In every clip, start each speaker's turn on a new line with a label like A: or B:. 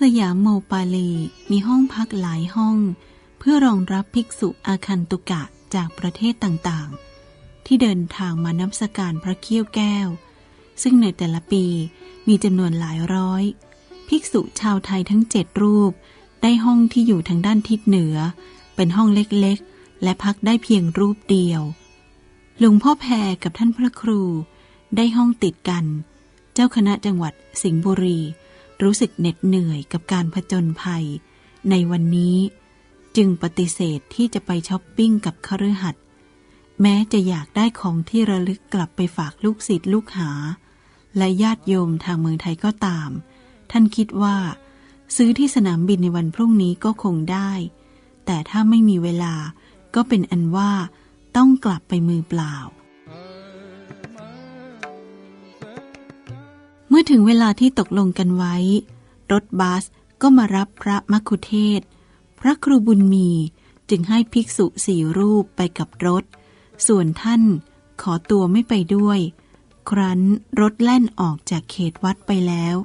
A: สยามโมปาลีมีห้องพักหลายห้อง เพื่อรองรับภิกษุอาคันตุกะจากประเทศต่างๆ ที่เดินทางมานับสการพระเขี้ยวแก้ว ซึ่งในแต่ละปีมีจำนวนหลายร้อย ภิกษุชาวไทยทั้งเจ็ดรูป ได้ห้องที่อยู่ทางด้านทิศเหนือ เป็นห้องเล็กๆ และพักได้เพียงรูปเดียวหลวงพ่อแพรกับท่านพระครู ได้ห้องติดกัน เจ้าคณะจังหวัดสิงห์บุรี รู้สึกเหน็ดเหนื่อยกับการผจญภัย ในวันนี้จึงปฏิเสธที่จะไปช้อปปิ้งกับคฤหัสถ์แม้จะอยากได้ของที่ระลึกกลับไปฝากลูกศิษย์ลูกหา และญาติโยมทางเมืองไทยก็ตาม ท่านคิดว่า ซื้อที่สนามบินในวันพรุ่งนี้ก็คงได้ แต่ถ้าไม่มีเวลาก็เป็นอันว่าต้องกลับไปมือเปล่า เมื่อถึงเวลาที่ตกลงกันไว้ รถบัสก็มารับพระมัคคุเทศ พระครูบุญมีจึงให้ภิกษุสี่รูปไปกับรถ ส่วนท่านขอตัวไม่ไปด้วย ครั้นรถแล่นออกจากเขตวัดไปแล้ว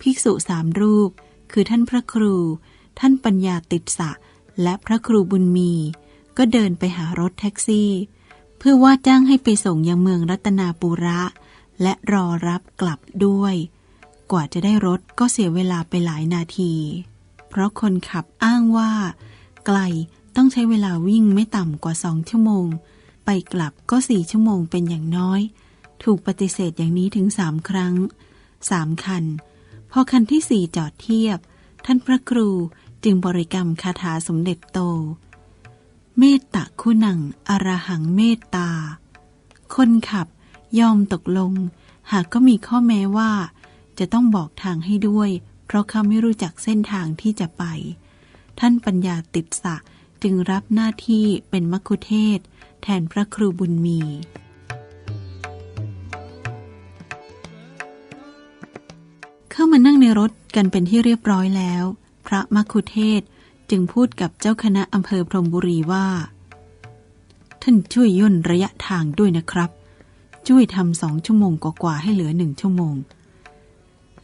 A: ภิกษุสามรูป คือท่านพระครู ท่านปัญญาติดสะ และพระครูบุญมี ก็เดินไปหารถแท็กซี่ เพื่อว่าจ้างให้ไปส่งยังเมืองรัตนาปุระ และรอรับกลับด้วย กว่าจะได้รถก็เสียเวลาไปหลายนาที เพราะคนขับอ้างว่า ไกลต้องใช้เวลาวิ่งไม่ต่ำกว่าสองชั่วโมง ไปกลับก็สี่ชั่วโมงเป็นอย่างน้อย ถูกปฏิเสธอย่างนี้ถึงสามครั้งสามคัน พอคันที่สี่จอดเทียบ ท่านพระครูจึงบริกรรมคาถาสมเด็จโต เมตตาคุณังอรหังเมตตา คนขับ ยอมตกลง หากก็มีข้อแม้ว่า จะต้องบอกทางให้ด้วย เพราะเขาไม่รู้จักเส้นทางที่จะไป ท่านปัญญาติดสะจึงรับหน้าที่เป็นมัคคุเทศ แทนพระครูบุญมีเข้ามานั่งในรถกันเป็นที่เรียบร้อยแล้ว พระมัคคุเทศจึงพูดกับเจ้าคณะอำเภอพรมบุรีว่า ท่านช่วยย่นระยะทางด้วยนะครับ ช่วยทำสองชั่วโมงกว่าให้เหลือหนึ่งชั่วโมง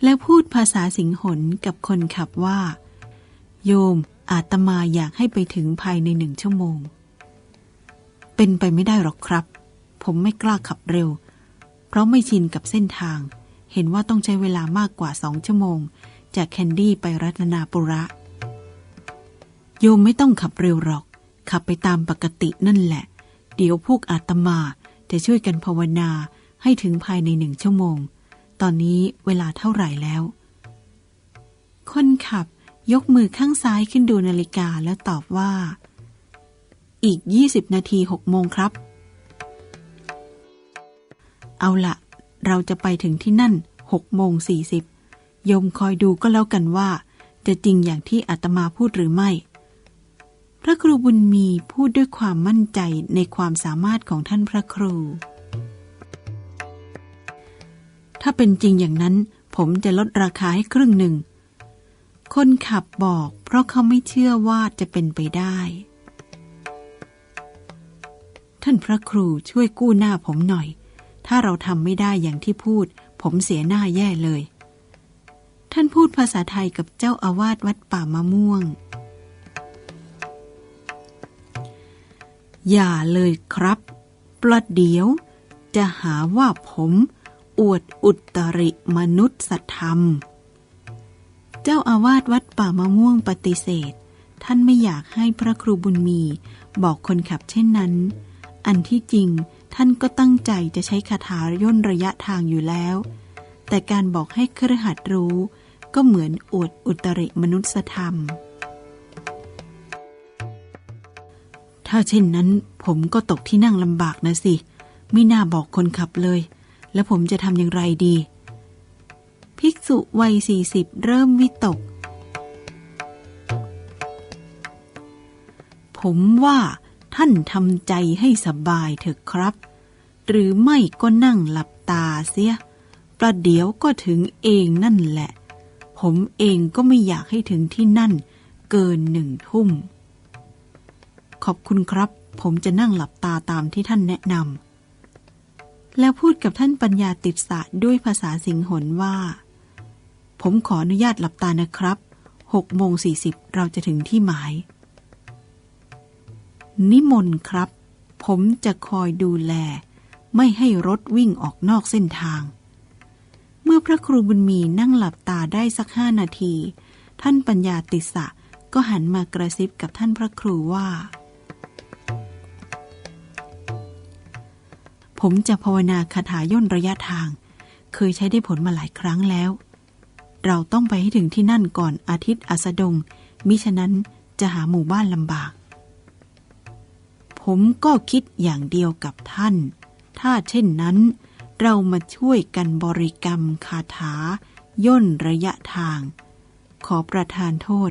A: แล้วพูดภาษาสิงหนกับคนขับว่า โยมอาตมาอยากให้ไปถึงภายในหนึ่งชั่วโมง เป็นไปไม่ได้หรอกครับ ผมไม่กล้าขับเร็ว เพราะไม่ชินกับเส้นทาง เห็นว่าต้องใช้เวลามากกว่าสองชั่วโมง จากแคนดี้ไปรัตนาปุระ โยมไม่ต้องขับเร็วหรอก ขับไปตามปกตินั่นแหละ เดี๋ยวพวกอาตมา จะช่วยกันภาวนาให้ถึงภายในหนึ่งชั่วโมง ตอนนี้เวลาเท่าไหร่แล้ว คนขับยกมือข้างซ้ายขึ้นดูนาฬิกาแล้วตอบว่า อีกยี่สิบนาทีหกโมงครับ เอาละเราจะไปถึงที่นั่นหกโมงสี่สิบโยมคอยดูก็แล้วกันว่า จะจริงอย่างที่อาตมาพูดหรือไม่ พระครูบุญมีพูดด้วยความมั่นใจในความสามารถของท่านพระครู ถ้าเป็นจริงอย่างนั้น ผมจะลดราคาให้ครึ่งหนึ่ง คนขับบอกเพราะเขาไม่เชื่อว่าจะเป็นไปได้ ท่านพระครูช่วยกู้หน้าผมหน่อย ถ้าเราทำไม่ได้อย่างที่พูด ผมเสียหน้าแย่เลย ท่านพูดภาษาไทยกับเจ้าอาวาสวัดป่ามะม่วง อย่าเลยครับ ประเดี๋ยว จะหาว่าผมอวดอุตริมนุษยธรรม เจ้าอาวาสวัดป่ามะม่วงปฏิเสธ ท่านไม่อยากให้พระครูบุญมี บอกคนขับเช่นนั้น อันที่จริงท่านก็ตั้งใจจะใช้คาถาย่นระยะทางอยู่แล้ว แต่การบอกให้ครหัดรู้ ก็เหมือนอวดอุตริมนุษยธรรม ถ้าเช่นนั้น ผมก็ตกที่นั่งลำบากนะสิ ไม่น่าบอกคนขับเลย แล้วผมจะทำอย่างไรดี ภิกษุวัยสี่สิบเริ่มวิตก ผมว่าท่านทำใจให้สบายเถอะครับ หรือไม่ก็นั่งหลับตาเสีย ประเดี๋ยวก็ถึงเองนั่นแหละ ผมเองก็ไม่อยากให้ถึงที่นั่นเกินหนึ่งทุ่ม ขอบคุณครับ ผมจะนั่งหลับตาตามที่ท่านแนะนำแล้วพูดกับท่านปัญญาติดสะด้วยภาษาสิงหนว่า ผมขออนุญาตหลับตานะครับหกโมงสี่สิบเราจะถึงที่หมาย นิมนต์ครับ ผมจะคอยดูแล ไม่ให้รถวิ่งออกนอกเส้นทาง เมื่อพระครูบุญมีนั่งหลับตาได้สักห้านาที ท่านปัญญาติสะก็หันมากระซิบกับท่านพระครูว่า ผมจะภาวนาคาถาย่นระยะทาง เคยใช้ได้ผลมาหลายครั้งแล้ว เราต้องไปให้ถึงที่นั่นก่อนอาทิตย์อัสดง มิฉะนั้นจะหาหมู่บ้านลำบาก ผมก็คิดอย่างเดียวกับท่าน ถ้าเช่นนั้น เรามาช่วยกันบริกรรมคาถา ย่นระยะทาง ขอประทานโทษ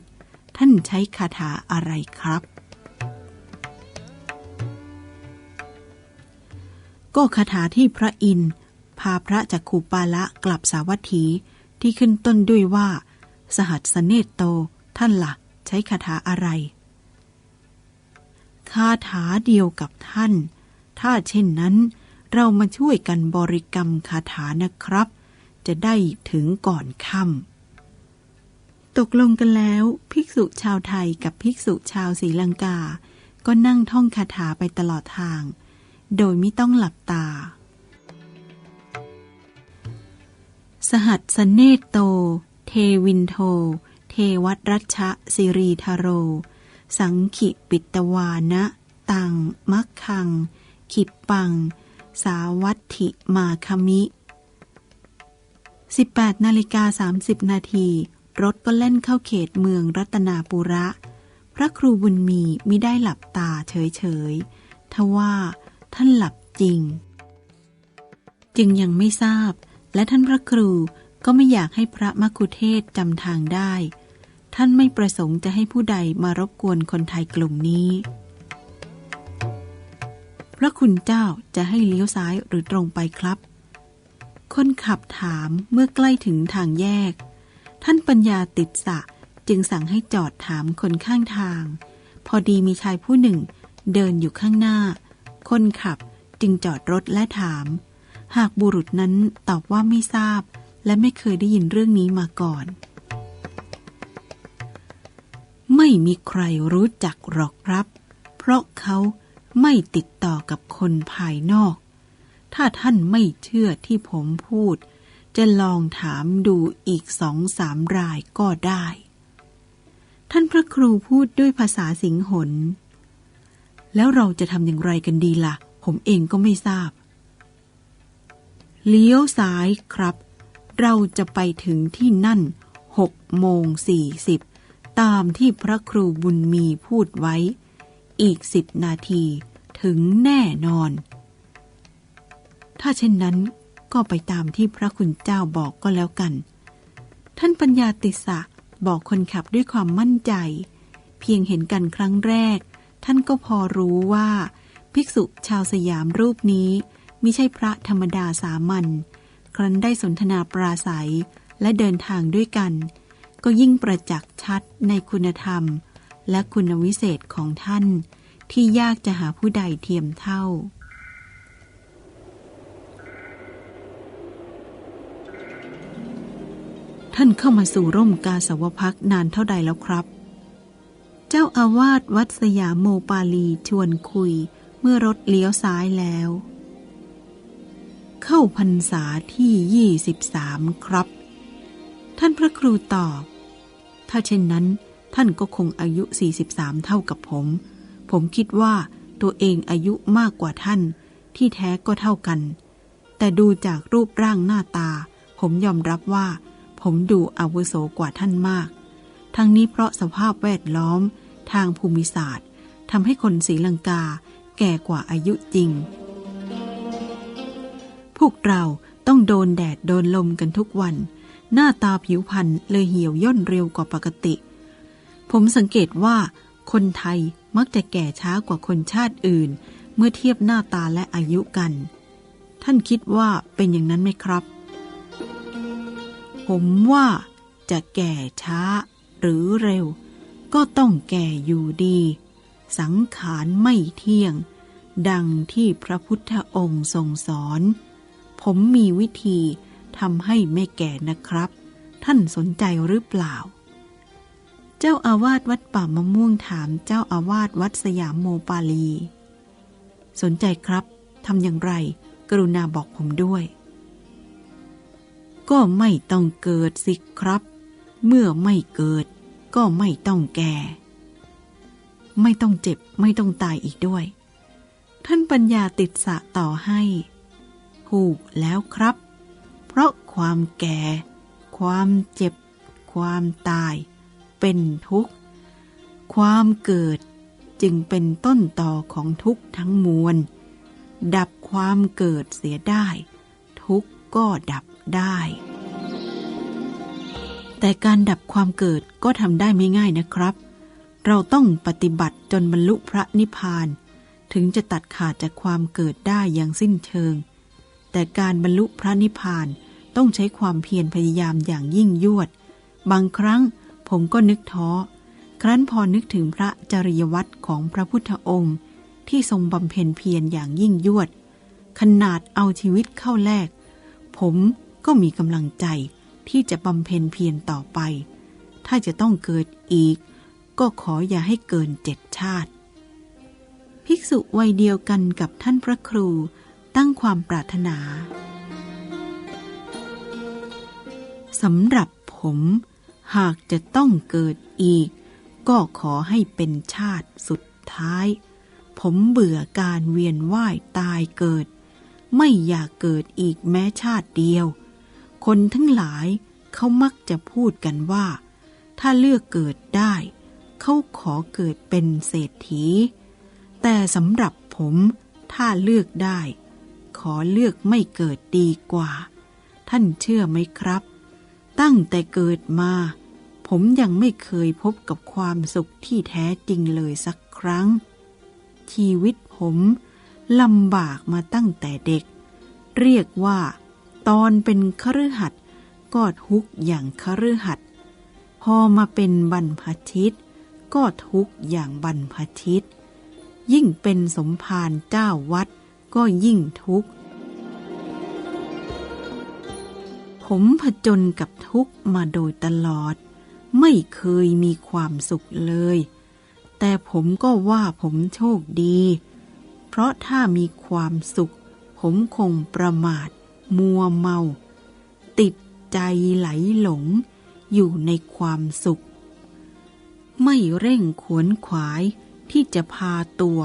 A: ท่านใช้คาถาอะไรครับ ก็คาถาที่พระอินทร์พาพระจักขุปาละกลับสาวัตถีที่ขึ้นต้นด้วยว่า สหัสเนตโต ท่านละ่ะ ใช้คาถาอะไร คาถาเดียวกับท่าน ถ้าเช่นนั้น เรามาช่วยกันบริกรรมคาถานะครับ จะได้ถึงก่อนค่ำตกลงกันแล้ว ภิกษุชาวไทยกับภิกษุชาวศรีลังกา ก็นั่งท่องคาถาไปตลอดทาง โดยไม่ต้องหลับตา สหัสสเนตโต เทวินโท เทวัตรัชะสิรีทโร สังขิปิตวานะ ตัง มักคัง ขิปปัง สาวัตถิมาคมิ 18นาฬิกา30 นาที รถก็เล่นเข้าเขตเมืองรัตนาปุระ พระครูบุญมีมิได้หลับตาเฉยๆทว่า ท่านหลับจริง จึงยังไม่ทราบ และท่านพระครูก็ไม่อยากให้พระมคุเทศจำทางได้ ท่านไม่ประสงค์จะให้ผู้ใดมารบกวนคนไทยกลุ่มนี้ พระคุณเจ้าจะให้เลี้ยวซ้ายหรือตรงไปครับ คนขับถามเมื่อใกล้ถึงทางแยก ท่านปัญญาติดสะจึงสั่งให้จอดถามคนข้างทาง พอดีมีชายผู้หนึ่งเดินอยู่ข้างหน้า คนขับจึงจอดรถและถาม หากบุรุษนั้นตอบว่าไม่ทราบ และไม่เคยได้ยินเรื่องนี้มาก่อน ไม่มีใครรู้จักหรอกครับ เพราะเขาไม่ติดต่อกับคนภายนอก ถ้าท่านไม่เชื่อที่ผมพูด จะลองถามดูอีกสองสามรายก็ได้ ท่านพระครูพูดด้วยภาษาสิงหน แล้วเราจะทำอย่างไรกันดีละ่ะ ผมเองก็ไม่ทราบ เลี้ยวซ้ายครับ เราจะไปถึงที่นั่นหกโมงสี่สิบตามที่พระครูบุญมีพูดไว้ อีกสิบนาทีถึงแน่นอน ถ้าเช่นนั้นก็ไปตามที่พระคุณเจ้าบอกก็แล้วกัน ท่านปัญญาติสะบอกคนขับด้วยความมั่นใจ เพียงเห็นกันครั้งแรก ท่านก็พอรู้ว่า ภิกษุชาวสยามรูปนี้มิใช่พระธรรมดาสามัญครั้นได้สนทนาปราศัยและเดินทางด้วยกัน ก็ยิ่งประจักษ์ชัดในคุณธรรม และคุณวิเศษของท่าน ที่ยากจะหาผู้ใดเทียมเท่าท่านเข้ามาสู่ร่มกาสาวพักนานเท่าใดแล้วครับ เจ้าอาวาสวัดสยามโมปาลีชวนคุยเมื่อรถเลี้ยวซ้ายแล้ว เข้าพรรษาที่ 23 ครับ ท่านพระครูตอบ ถ้าเช่นนั้น ท่านก็คงอายุ 43 เท่ากับผม ผมคิดว่าตัวเองอายุมากกว่าท่าน ที่แท้ก็เท่ากัน แต่ดูจากรูปร่างหน้าตา ผมยอมรับว่า ผมดูอาวุโสกว่าท่านมาก ทั้งนี้เพราะสภาพแวดล้อม ทางภูมิศาสตร์ทำให้คนศรีลังกาแก่กว่าอายุจริง พวกเราต้องโดนแดดโดนลมกันทุกวัน หน้าตาผิวพรรณเลยเหี่ยวย่นเร็วกว่าปกติ ผมสังเกตว่า คนไทยมักจะแก่ช้ากว่าคนชาติอื่น เมื่อเทียบหน้าตาและอายุกัน ท่านคิดว่าเป็นอย่างนั้นไหมครับ ผมว่าจะแก่ช้าหรือเร็ว ก็ต้องแก่อยู่ดี สังขารไม่เที่ยง ดังที่พระพุทธองค์ทรงสอน ผมมีวิธีทำให้ไม่แก่นะครับ ท่านสนใจหรือเปล่า เจ้าอาวาสวัดป่ามะม่วงถามเจ้าอาวาสวัดสยามโมปาลี สนใจครับทำอย่างไร กรุณาบอกผมด้วย ก็ไม่ต้องเกิดสิครับ เมื่อไม่เกิด ก็ไม่ต้องแก่ ไม่ต้องเจ็บไม่ต้องตายอีกด้วย ท่านปัญญาติดสะต่อให้ถูกแล้วครับ เพราะความแก่ ความเจ็บ ความตาย เป็นทุกข์ ความเกิดจึงเป็นต้นต่อของทุกข์ทั้งมวล ดับความเกิดเสียได้ ทุกข์ก็ดับได้ แต่การดับความเกิดก็ทำได้ไม่ง่ายนะครับ เราต้องปฏิบัติจนบรรลุพระนิพพาน ถึงจะตัดขาดจากความเกิดได้อย่างสิ้นเชิง แต่การบรรลุพระนิพพานต้องใช้ความเพียรพยายามอย่างยิ่งยวด บางครั้งผมก็นึกท้อ ครั้นพอนึกถึงพระจริยวัตรของพระพุทธองค์ ที่ทรงบำเพ็ญเพียรอย่างยิ่งยวด ขนาดเอาชีวิตเข้าแลก ผมก็มีกำลังใจ ที่จะบำเพ็ญเพียรต่อไป ถ้าจะต้องเกิดอีก ก็ขออย่าให้เกินเจ็ดชาติ ภิกษุวัยเดียวกันกับท่านพระครูตั้งความปรารถนาสำหรับผมหากจะต้องเกิดอีก ก็ขอให้เป็นชาติสุดท้าย ผมเบื่อการเวียนว่ายตายเกิด ไม่อยากเกิดอีกแม้ชาติเดียว คนทั้งหลายเขามักจะพูดกันว่า ถ้าเลือกเกิดได้ เขาขอเกิดเป็นเศรษฐี แต่สำหรับผมถ้าเลือกได้ ขอเลือกไม่เกิดดีกว่า ท่านเชื่อไหมครับ ตั้งแต่เกิดมา ผมยังไม่เคยพบกับความสุขที่แท้จริงเลยสักครั้ง ชีวิตผมลำบากมาตั้งแต่เด็ก เรียกว่า ตอนเป็นคฤหัสถ์ก็ทุกอย่างคฤหัสพอมาเป็นบรรพชิตก็ทุกอย่างบรรพชิต ยิ่งเป็นสมภารเจ้าวัดก็ยิ่งทุกข์ ผมผจญกับทุกข์มาโดยตลอด ไม่เคยมีความสุขเลย แต่ผมก็ว่าผมโชคดี เพราะถ้ามีความสุข ผมคงประมาท มัวเมา ติดใจไหลหลง อยู่ในความสุข ไม่เร่งขวนขวายที่จะพาตัว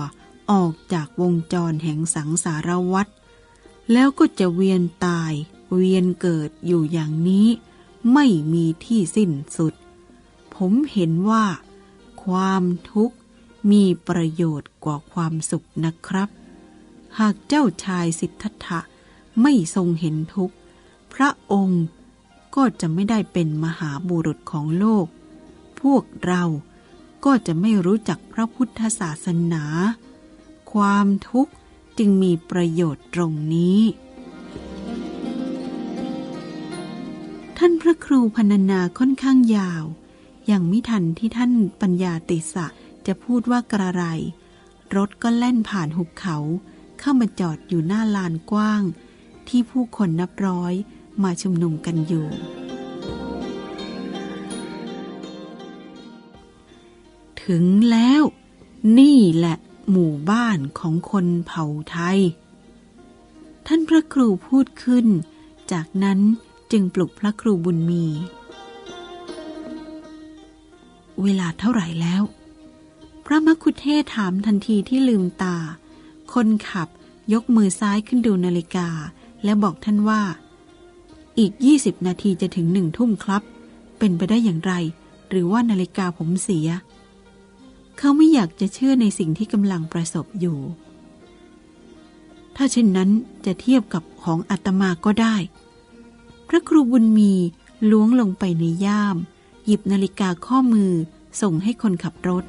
A: ออกจากวงจรแห่งสังสารวัฏแล้วก็จะเวียนตายเวียนเกิดอยู่อย่างนี้ ไม่มีที่สิ้นสุด ผมเห็นว่า ความทุกข์มีประโยชน์กว่าความสุขนะครับ หากเจ้าชายสิทธัตถะ ไม่ทรงเห็นทุกข์ พระองค์ก็จะไม่ได้เป็นมหาบุรุษของโลก พวกเราก็จะไม่รู้จักพระพุทธศาสนา ความทุกข์จึงมีประโยชน์ตรงนี้ ท่านพระครูพรรณนาค่อนข้างยาวอย่างมิทันที่ท่านปัญญาติสะจะพูดว่ากระไร รถก็แล่นผ่านหุบเขา เข้ามาจอดอยู่หน้าลานกว้าง ที่ผู้คนนับร้อยมาชุมนุมกันอยู่ ถึงแล้ว นี่แหละหมู่บ้านของคนเผ่าไทย ท่านพระครูพูดขึ้น จากนั้นจึงปลุกพระครูบุญมี เวลาเท่าไหร่แล้ว พระมคุเทศถามทันทีที่ลืมตา คนขับยกมือซ้ายขึ้นดูนาฬิกา และบอกท่านว่า อีก 20 นาทีจะถึงหนึ่งทุ่มครับ เป็นไปได้อย่างไร หรือว่านาฬิกาผมเสีย เขาไม่อยากจะเชื่อในสิ่งที่กำลังประสบอยู่ ถ้าเช่นนั้นจะเทียบกับของอาตมาก็ได้ พระครูบุญมีล้วงลงไปในย่าม หยิบนาฬิกาข้อมือส่งให้คนขับรถ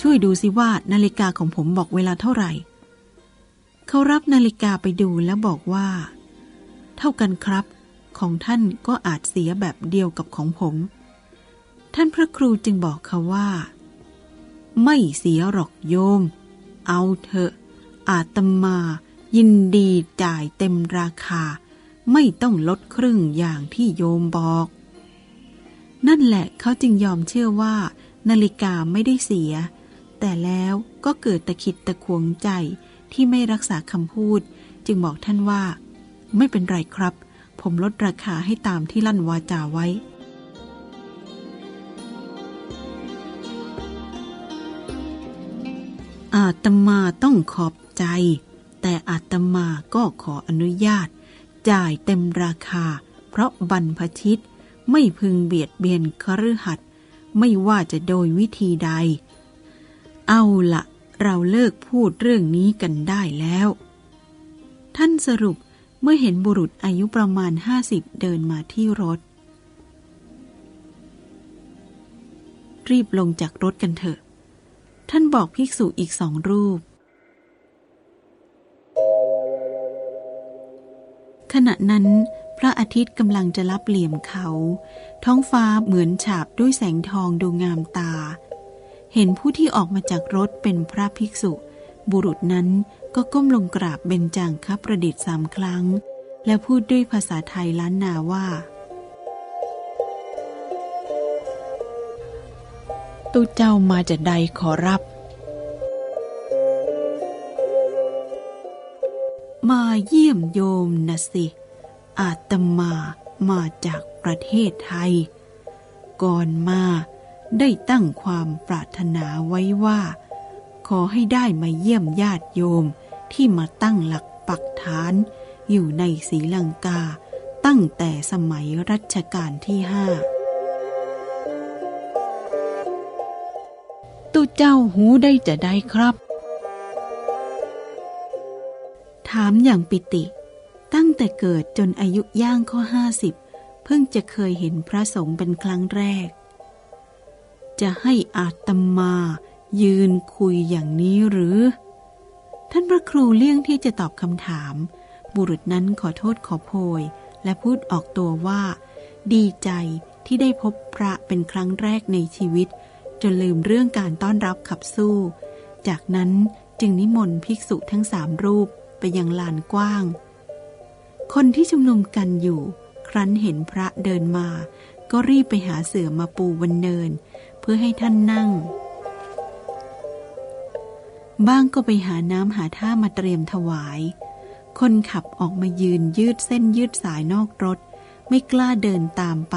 A: ช่วยดูสิว่านาฬิกาของผมบอกเวลาเท่าไหร่ เขารับนาฬิกาไปดูแล้วบอกว่า เท่ากันครับ ของท่านก็อาจเสียแบบเดียวกับของผม ท่านพระครูจึงบอกเขาว่า ไม่เสียหรอกโยม เอาเถอะอาตมา ยินดีจ่ายเต็มราคา ไม่ต้องลดครึ่งอย่างที่โยมบอก นั่นแหละเขาจึงยอมเชื่อว่า นาฬิกาไม่ได้เสีย แต่แล้วก็เกิดตะขิดตะขวงใจ ที่ไม่รักษาคำพูด จึงบอกท่านว่า ไม่เป็นไรครับ ผมลดราคาให้ตามที่ลั่นวาจาไว้ อาตมาต้องขอบใจ แต่อาตมาก็ขออนุญาต จ่ายเต็มราคา เพราะบรรพชิตไม่พึงเบียดเบียนคฤหัสถ์ไม่ว่าจะโดยวิธีใด เอาละ เราเลิกพูดเรื่องนี้กันได้แล้ว ท่านสรุปเมื่อเห็นบุรุษอายุประมาณห้าสิบเดินมาที่รถ รีบลงจากรถกันเถอะ ท่านบอกภิกษุอีกสองรูป ขณะนั้นพระอาทิตย์กำลังจะรับเหลี่ยมเขา ท้องฟ้าเหมือนฉาบด้วยแสงทองดูงามตา เห็นผู้ที่ออกมาจากรถเป็นพระภิกษุ บุรุษนั้นก็ก้มลงกราบเบญจางคประดิษฐ์สามครั้ง แล้วพูดด้วยภาษาไทยล้านนาว่า ตุเจ้ามาจะใดขอรับ มาเยี่ยมโยมนะสิ อาตมามาจากประเทศไทย ก่อนมา ได้ตั้งความปรารถนาไว้ว่า ขอให้ได้มาเยี่ยมญาติโยมที่มาตั้งหลักปักฐาน อยู่ในศรีลังกา ตั้งแต่สมัยรัชกาลที่ห้าตุเจ้าหูได้จะได้ครับ ถามอย่างปิติ ตั้งแต่เกิดจนอายุย่างข้อห้าสิบเพิ่งจะเคยเห็นพระสงฆ์เป็นครั้งแรก จะให้อาตมายืนคุยอย่างนี้หรือ ท่านพระครูเลี่ยงที่จะตอบคำถาม บุรุษนั้นขอโทษขอโพย และพูดออกตัวว่า ดีใจที่ได้พบพระเป็นครั้งแรกในชีวิต จนลืมเรื่องการต้อนรับขับสู้ จากนั้นจึงนิมนต์ภิกษุทั้งสามรูปไปยังลานกว้าง คนที่ชุมนุมกันอยู่ ครั้นเห็นพระเดินมา ก็รีบไปหาเสือมาปูบนเนิน เพื่อให้ท่านนั่ง บ้างก็ไปหาน้ำหาท่ามาเตรียมถวาย คนขับออกมายืนยืดเส้นยืดสายนอกรถ ไม่กล้าเดินตามไป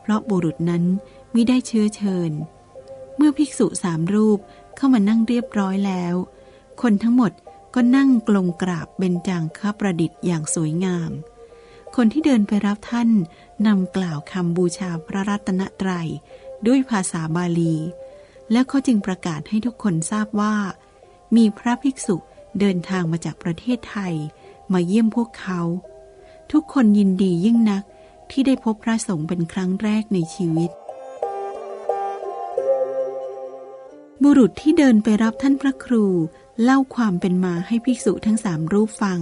A: เพราะบุรุษนั้นไม่ได้เชื้อเชิญ เมื่อภิกษุสามรูปเข้ามานั่งเรียบร้อยแล้ว คนทั้งหมดก็นั่งกลงกราบเบญจางคประดิษฐ์อย่างสวยงาม คนที่เดินไปรับท่านนำกล่าวคำบูชาพระรัตนตรัย ด้วยภาษาบาลี แล้วเขาจึงประกาศให้ทุกคนทราบว่า มีพระภิกษุเดินทางมาจากประเทศไทย มาเยี่ยมพวกเขา ทุกคนยินดียิ่งนักที่ได้พบพระสงฆ์เป็นครั้งแรกในชีวิต บุรุษที่เดินไปรับท่านพระครูเล่าความเป็นมาให้ภิกษุทั้งสามรูปฟัง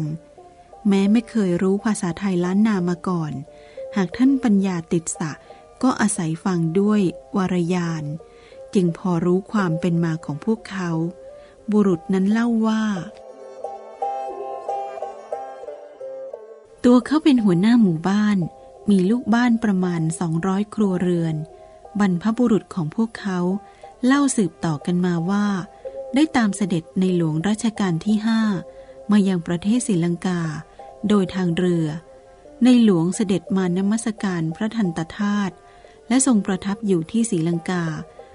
A: แม้ไม่เคยรู้ภาษาไทยล้านนามาก่อน หากท่านปัญญาติดสะ ก็อาศัยฟังด้วยวารยาน จึงพอรู้ความเป็นมาของพวกเขา บุรุษนั้นเล่าว่า ตัวเขาเป็นหัวหน้าหมู่บ้าน มีลูกบ้านประมาณ 200 ครัวเรือน บรรพบุรุษของพวกเขา เล่าสืบต่อกันมาว่า ได้ตามเสด็จในหลวงรัชกาลที่ห้ามายังประเทศศรีลังกา โดยทางเรือ ในหลวงเสด็จมานมัสการพระทันตธาตุ และทรงประทับอยู่ที่ศรีลังกา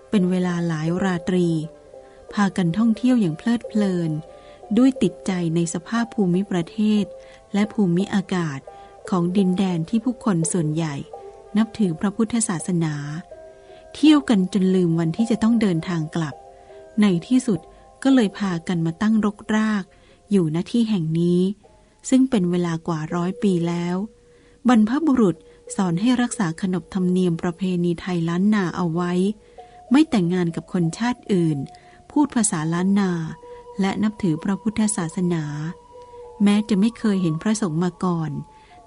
A: เป็นเวลาหลายราตรี พากันท่องเที่ยวอย่างเพลิดเพลิน ด้วยติดใจในสภาพภูมิประเทศ และภูมิอากาศของดินแดนที่ผู้คนส่วนใหญ่ นับถือพระพุทธศาสนา เที่ยวกันจนลืมวันที่จะต้องเดินทางกลับ ในที่สุดก็เลยพากันมาตั้งรกราก อยู่ณที่แห่งนี้ ซึ่งเป็นเวลากว่าร้อยปีแล้ว บรรพบุรุษ สอนให้รักษาขนบธรรมเนียมประเพณีไทยล้านนาเอาไว้ ไม่แต่งงานกับคนชาติอื่น พูดภาษาล้านนา และนับถือพระพุทธศาสนา แม้จะไม่เคยเห็นพระสงฆ์มาก่อน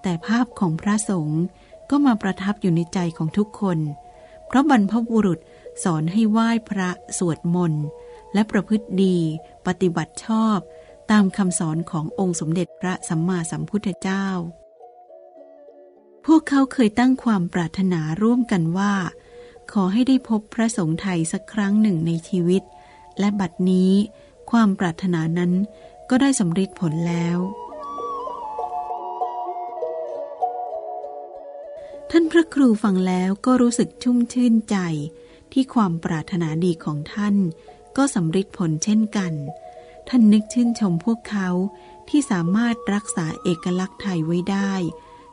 A: แต่ภาพของพระสงฆ์ก็มาประทับอยู่ในใจของทุกคน เพราะบรรพบุรุษสอนให้ไหว้พระสวดมนต์และประพฤติดี ปฏิบัติชอบ ตามคำสอนขององค์สมเด็จพระสัมมาสัมพุทธเจ้า พวกเขาเคยตั้งความปรารถนาร่วมกันว่า ขอให้ได้พบพระสงฆ์ไทยสักครั้งหนึ่งในชีวิต และบัดนี้ ความปรารถนานั้นก็ได้สำเร็จผลแล้ว ท่านพระครูฟังแล้วก็รู้สึกชุ่มชื่นใจ ที่ความปรารถนาดีของท่าน ก็สำเร็จผลเช่นกัน ท่านนึกชื่นชมพวกเขาที่สามารถรักษาเอกลักษณ์ไทยไว้ได้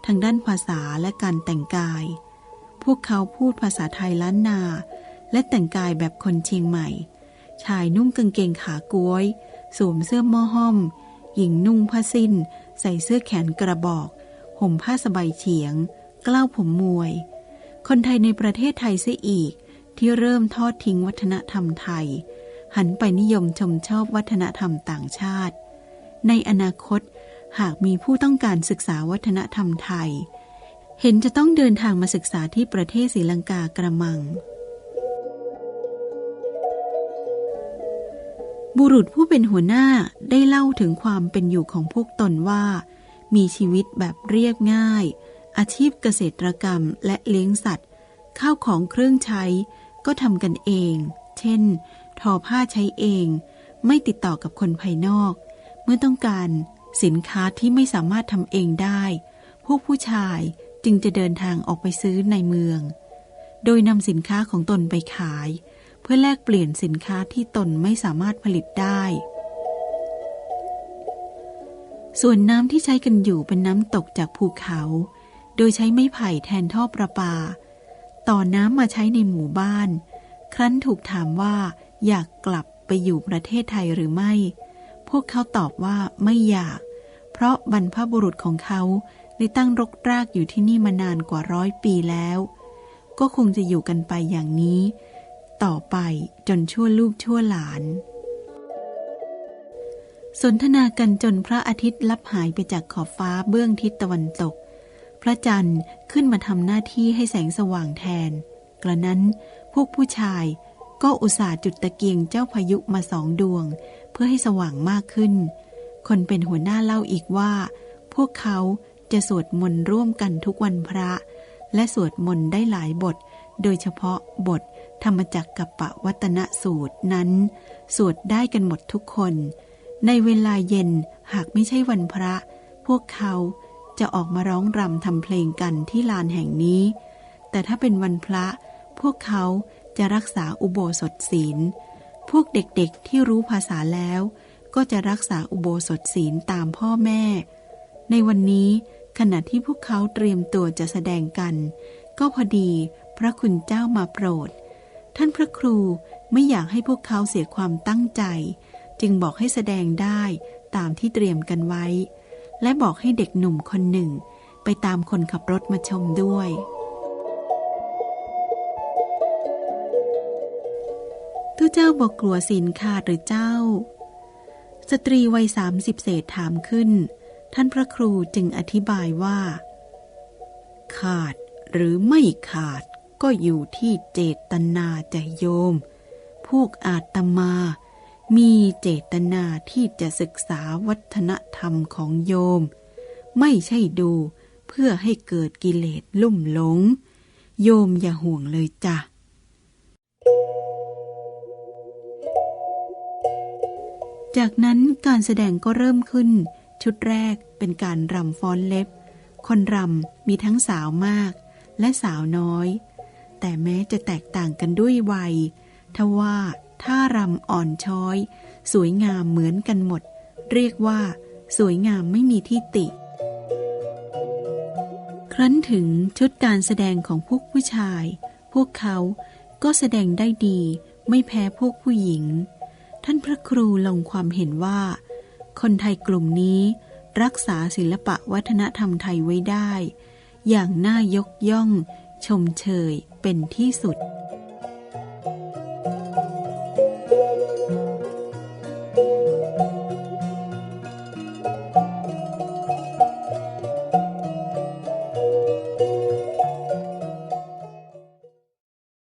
A: ทางด้านภาษาและการแต่งกาย พวกเขาพูดภาษาไทยล้านนา และแต่งกายแบบคนเชียงใหม่ ชายนุ่งกางเกงขาก้วย สวมเสื้อม้อห้อม หญิงนุ่งผ้าสิ้น ใส่เสื้อแขนกระบอก ห่มผ้าสบายเฉียง กล้าวผมมวย คนไทยในประเทศไทยเสียอีก ที่เริ่มทอดทิ้งวัฒนธรรมไทย หันไปนิยมชมชอบวัฒนธรรมต่างชาติ ในอนาคต หากมีผู้ต้องการศึกษาวัฒนธรรมไทย เห็นจะต้องเดินทางมาศึกษาที่ประเทศศรีลังกากระมัง บุรุษผู้เป็นหัวหน้าได้เล่าถึงความเป็นอยู่ของพวกตนว่า มีชีวิตแบบเรียบง่าย อาชีพเกษตรกรรมและเลี้ยงสัตว์ ข้าวของเครื่องใช้ก็ทำกันเอง เช่น ทอผ้าใช้เอง ไม่ติดต่อกับคนภายนอก เมื่อต้องการ สินค้าที่ไม่สามารถทำเองได้ พวกผู้ชายจึงจะเดินทางออกไปซื้อในเมือง โดยนำสินค้าของตนไปขาย เพื่อแลกเปลี่ยนสินค้าที่ตนไม่สามารถผลิตได้ ส่วนน้ำที่ใช้กันอยู่เป็นน้ำตกจากภูเขา โดยใช้ไม้ไผ่แทนท่อประปา ต่อน้ำมาใช้ในหมู่บ้าน ครั้นถูกถามว่าอยากกลับไปอยู่ประเทศไทยหรือไม่ พวกเขาตอบว่าไม่อยาก เพราะบรรพบุรุษของเขาได้ตั้งรกรากอยู่ที่นี่มานานกว่าร้อยปีแล้ว ก็คงจะอยู่กันไปอย่างนี้ ต่อไปจนชั่วลูกชั่วหลาน สนทนากันจนพระอาทิตย์ลับหายไปจากขอบฟ้าเบื้องทิศตะวันตก พระจันทร์ขึ้นมาทำหน้าที่ให้แสงสว่างแทน กระนั้นพวกผู้ชายก็อุตส่าห์จุดตะเกียงเจ้าพายุมาสองดวง เพื่อให้สว่างมากขึ้น คนเป็นหัวหน้าเล่าอีกว่า พวกเขาจะสวดมนต์ร่วมกันทุกวันพระ และสวดมนต์ได้หลายบท โดยเฉพาะบทธรรมจักกับปะวัตนสูตรนั้น สวดได้กันหมดทุกคน ในเวลาเย็นหากไม่ใช่วันพระ พวกเขาจะออกมาร้องรำทำเพลงกันที่ลานแห่งนี้ แต่ถ้าเป็นวันพระ พวกเขาจะรักษาอุโบสถศีล พวกเด็กๆที่รู้ภาษาแล้ว ก็จะรักษาอุโบสถศีลตามพ่อแม่ ในวันนี้ขณะที่พวกเขาเตรียมตัวจะแสดงกัน ก็พอดีพระคุณเจ้ามาโปรด ท่านพระครูไม่อยากให้พวกเขาเสียความตั้งใจ จึงบอกให้แสดงได้ตามที่เตรียมกันไว้ และบอกให้เด็กหนุ่มคนหนึ่ง ไปตามคนขับรถมาชมด้วย เจ้าบอกกลัวสินขาดหรือเจ้า สตรีวัยสามสิบเศษถามขึ้น ท่านพระครูจึงอธิบายว่า ขาดหรือไม่ขาดก็อยู่ที่เจตนาใจโยม พวกอาตมา มีเจตนาที่จะศึกษาวัฒนธรรมของโยม ไม่ใช่ดูเพื่อให้เกิดกิเลสลุ่มหลง โยมอย่าห่วงเลยจ้ะ จากนั้นการแสดงก็เริ่มขึ้น ชุดแรกเป็นการรำฟ้อนเล็บ คนรำมีทั้งสาวมาก และสาวน้อย แต่แม้จะแตกต่างกันด้วยวัยทว่าท่ารำอ่อนช้อย สวยงามเหมือนกันหมด เรียกว่า สวยงามไม่มีที่ติ ครั้นถึงชุดการแสดงของพวกผู้ชาย พวกเขาก็แสดงได้ดีไม่แพ้พวกผู้หญิง ท่านพระครูลงความเห็นว่า คนไทยกลุ่มนี้รักษาศิลปะวัฒนธรรมไทยไว้ได้ อย่างน่ายกย่อง ชมเชยเป็นที่สุด